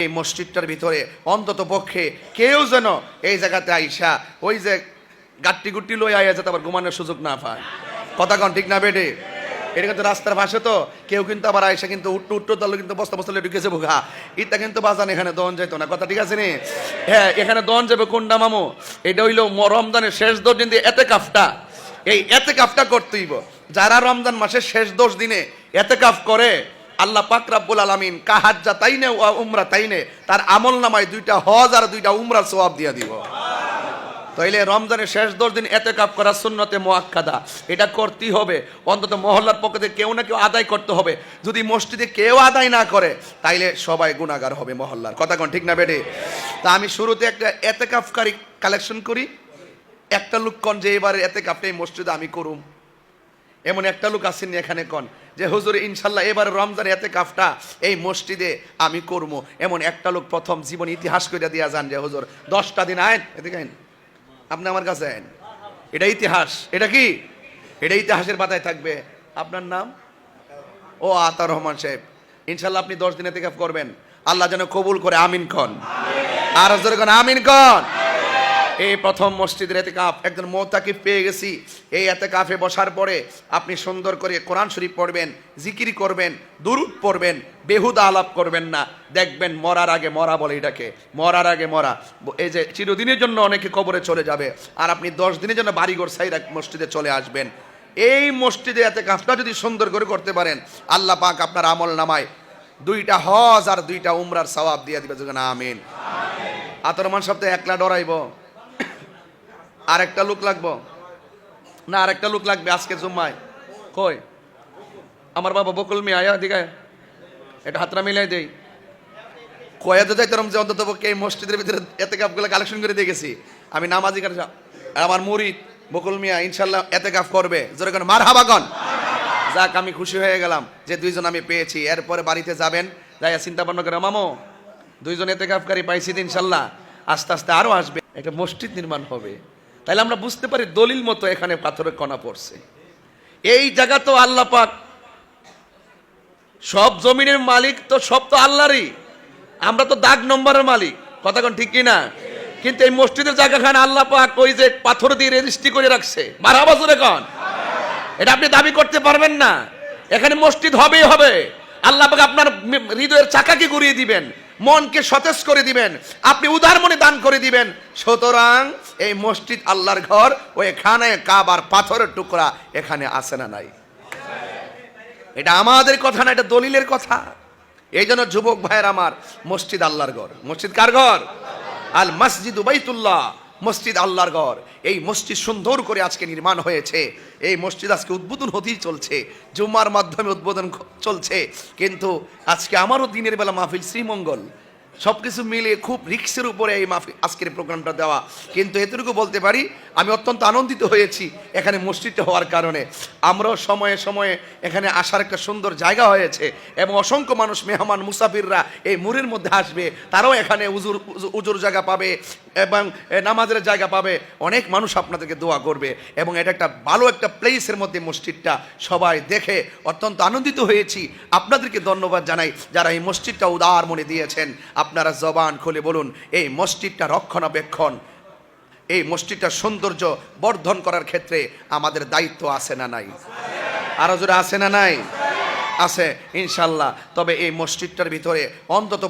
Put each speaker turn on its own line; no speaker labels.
এই মসজিদটার ভিতরে, অন্তত পক্ষে কেউ যেন এই জায়গাতে আইসা ওই যে গাট্টি গুট্টি লই আইয়া যাতে আবার ঘুমানোর সুযোগ না পায়। কথা কন, ঠিক না বেডে এটা কিন্তু রাস্তার পাশে তো। কেউ কিন্তু আবার আইসা কিন্তু উট্টু উট্টু দল কিন্তু বস্তা বস্তা ঢুকেছে বোকা ইটা কিন্তু বাজান, এখানে দন যেত না। কথা ঠিক আছে নি? হ্যাঁ এখানে দন যাবে কোনটা মামু? এটা হইল রমজানের শেষ দশ দিন এতে কাফটা এই এতে কাফটা করতেইব যারা রমজান মাসের শেষ দশ দিনে এতে কাফ করে আল্লাহ পাক রাব্বুল আলামিন কাহাজ্জা তাইনে ওয়া উমরা তাইনে, তার আমল নামায় দুইটা হজ আর দুইটা উমরার সওয়াব দিয়া দিব। তাইলে রমজানের শেষ দশ দিন এতে কাপ করা সুন্নতে মোয়াক্কাদা এটা করতেই হবে। অন্তত মহল্লার পক্ষ কেউ না কেউ আদায় করতে হবে। যদি মসজিদে কেউ আদায় না করে, তাইলে সবাই গুণাগার হবে মহল্লার। কথা কোন ঠিক না বেডে তা আমি শুরুতে একটা এতে কাপকারী কালেকশন করি। একটা লোক কন যে এবারে এতে কাপটা এই মসজিদে আমি করুম। এমন একটা লোক আসেননি এখানে কন? যে, হুজুর, ইনশাল্লাহ এবার রমজানে এতে কাফটা, এই মসজিদে আমি করব। এমন একটা লোক প্রথম জীবন ইতিহাস করে দিয়া যান যে, হুজুর, দশটা দিন আইন এদিকে আইন। আপনি আমার কাছে আইন এটা ইতিহাস। এটা কি? এটা ইতিহাসের পাতায় থাকবে। আপনার নাম? ও আতার রহমান সাহেব। ইনশাল্লাহ আপনি দশ দিনে থেকে করবেন। আল্লাহ যেন কবুল করে, আমিন কন। আর আমিন কন। এই প্রথম মসজিদের এতে কাপ একজন মোতাকিফ পেয়ে গেছি। এই এতে কাফে বসার পরে আপনি সুন্দর করে কোরআন শরীফ পড়বেন, জিকিরি করবেন, দুরুদ পড়বেন, বেহুদা আলাপ করবেন না। দেখবেন মরার আগে মরা বলে এটাকে। মরার আগে মরা। এই যে চিরদিনের জন্য অনেকে কবরে চলে যাবে আর আপনি দশ দিনের জন্য বাড়িঘর সাইরা মসজিদে চলে আসবেন। এই মসজিদে এতে কাজটা যদি সুন্দর করে করতে পারেন, আল্লাহ পাক আপনার আমল নামায় দুইটা হজ আর দুইটা উমরার সওয়াব দিয়ে দিবে। আমিন। আতরমান সপ্তাহে একলা ডরাইব। আর একটা লোক লাগবো। না আর একটা লোক লাগবে আজকে জুম্মায়। কই? আমার বাবা বকুল মিয়া, আয়া দিকে এটা হাতরা মিলাই দেই। কয়া তো যাইতাম যে অন্তত পক্ষে এই মসজিদের ভিতরে এতে কাপগুলো কালেকশন করে দিয়ে গেছি। আমি নামাজি কাছে আমার মুরিদ বকুল মিয়া ইনশাল্লাহ এতে কাপ করবে। জোরে কেন মার হাবাগন যাক, আমি খুশি হয়ে গেলাম যে দুইজন আমি পেয়েছি। এরপরে বাড়িতে যাবেন। যাইয়া চিন্তা ভাবনা করে মামো, দুইজন এতে কাপকারী পাইছি ইনশাল্লাহ। আস্তে আস্তে আরও আসবে। একটা মসজিদ নির্মাণ হবে। তাইলে আমরা বুঝতে পারি দলিল মতো এখানে পাথরের কণা পড়ছে। এই জায়গা তো আল্লাহ পাক। সব জমিনের মালিক তো সব তো আল্লাহরই। আমরা তো দাগ নম্বরের মালিক। কথা কোন ঠিক কিনা? কিন্তু এই মসজিদের জায়গাখানে আল্লাহ পাক ওই যে পাথর দিয়ে রেজিস্ট্রি করে রাখছে। বারো বছর এখন এটা আপনি দাবি করতে পারবেন না। এখানে মসজিদ হবেই হবে। আল্লাহ পাক আপনার হৃদয়ের চাকাকে ঘুরিয়ে দিবেন। মনকে সতেজ করে দিবেন, আপনি উদার মনে দান করে দিবেন। সুতরাং এই মসজিদ আল্লাহর ঘর, ও এখানে কাবার পাথরের টুকরা এখানে আসে না নাই? এটা আমাদের কথা না, এটা দলিলের কথা। এই জন্য যুবক ভাইয়ের আমার মসজিদ আল্লাহর ঘর। মসজিদ কার ঘর? আল মসজিদ উবাইতুল্লাহ মসজিদ আল্লাহর ঘর। এই মসজিদ সুন্দর করে আজকে নির্মাণ হয়েছে। এই মসজিদ আজকে উদ্বোধন হতেই চলছে। জুম্মার মাধ্যমে উদ্বোধন চলছে। কিন্তু আজকে আমারও দিনের বেলা মাহফিল শ্রীমঙ্গল। সব কিছু মিলে খুব রিক্সের উপরে এই মাফি আজকের প্রোগ্রামটা দেওয়া। কিন্তু এতটুকু বলতে পারি, আমি অত্যন্ত আনন্দিত হয়েছি এখানে মসজিদটা হওয়ার কারণে। আমরাও সময়ে সময়ে এখানে আসার একটা সুন্দর জায়গা হয়েছে এবং অসংখ্য মানুষ, মেহমান, মুসাফিররা এই মুরের মধ্যে আসবে। তারাও এখানে উজুর উজুর জায়গা পাবে এবং নামাজের জায়গা পাবে। অনেক মানুষ আপনাদেরকে দোয়া করবে এবং এটা একটা ভালো একটা প্লেসের মধ্যে মসজিদটা সবাই দেখে অত্যন্ত আনন্দিত হয়েছি। আপনাদেরকে ধন্যবাদ জানাই যারা এই মসজিদটা উদার মনে দিয়েছেন। আপনারা জবান খুলে বলুন, এই মসজিদটা রক্ষণাবেক্ষণ, এই মসজিদটার সৌন্দর্য বর্ধন করার ক্ষেত্রে আমাদের দায়িত্ব আছে না নাই? আরও জোরে আছে না নাই? আছে, ইনশাল্লাহ। তবে এই মসজিদটার ভিতরে অন্তত